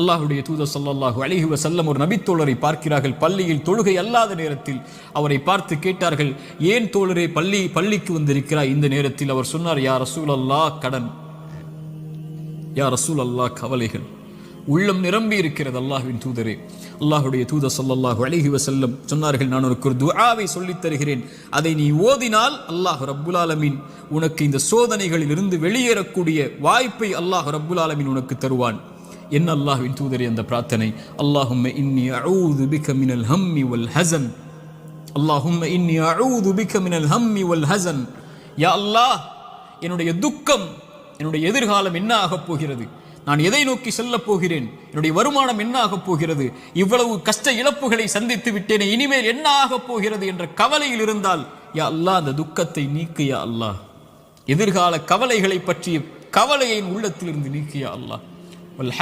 அல்லாஹுடைய தூதர் ஸல்லல்லாஹு அலிஹி வசல்லம் ஒரு நபித்தோழரை பார்க்கிறார்கள். பள்ளியில் தொழுகை அல்லாத நேரத்தில் அவரை பார்த்து கேட்டார்கள் ஏன் தோழரே பள்ளி பள்ளிக்கு வந்திருக்கிறாய்? இந்த நேரத்தில் அவர் சொன்னார் யா ரசூல் அல்லாஹ் கடன். யா ரசூல் அல்லாஹ் கவலைகள். உள்ளம் நிரம்பி இருக்கிறது அல்லாஹ்வின் தூதரே. அல்லாஹுடைய தூத ஸல்லல்லாஹு அலைஹி வசல்லம் சொன்னார்கள் நான் உனக்கு ஒரு துஆவை சொல்லித் தருகிறேன். அதை நீ ஓதினால் அல்லாஹ் ரப்புல் ஆலமின் உனக்கு இந்த சோதனைகளில் இருந்து வெளியேறக்கூடிய வாய்ப்பை அல்லாஹ் ரப்புல் ஆலமின் உனக்கு தருவான். என் அல்லாஹ்வின் தூதரே அந்த பிரார்த்தனை அல்லாஹும்ம இன்னி அஊது பிக மினல் ஹம்மி வல் ஹஸன் அல்லாஹும்ம இன்னி அஊது பிக மினல் ஹம்மி வல் ஹஸன் யா அல்லாஹ் என்னுடைய துக்கம் என்னுடைய எதிர்காலம் என்ன ஆகப் போகிறது? நான் எதை நோக்கி செல்லப் போகிறேன்? என்னுடைய வருமானம் என்ன ஆகப் போகிறது? இவ்வளவு கஷ்ட இழப்புகளை சந்தித்து விட்டேனே இனிமேல் என்ன ஆகப் போகிறது? என்ற கவலையில் இருந்தால் யா அல்லா அந்த துக்கத்தை நீக்கு யா அல்லாஹ். எதிர்கால கவலைகளை பற்றிய கவலையை உள்ளத்திலிருந்து நீக்கியா அல்லாஹ். வல்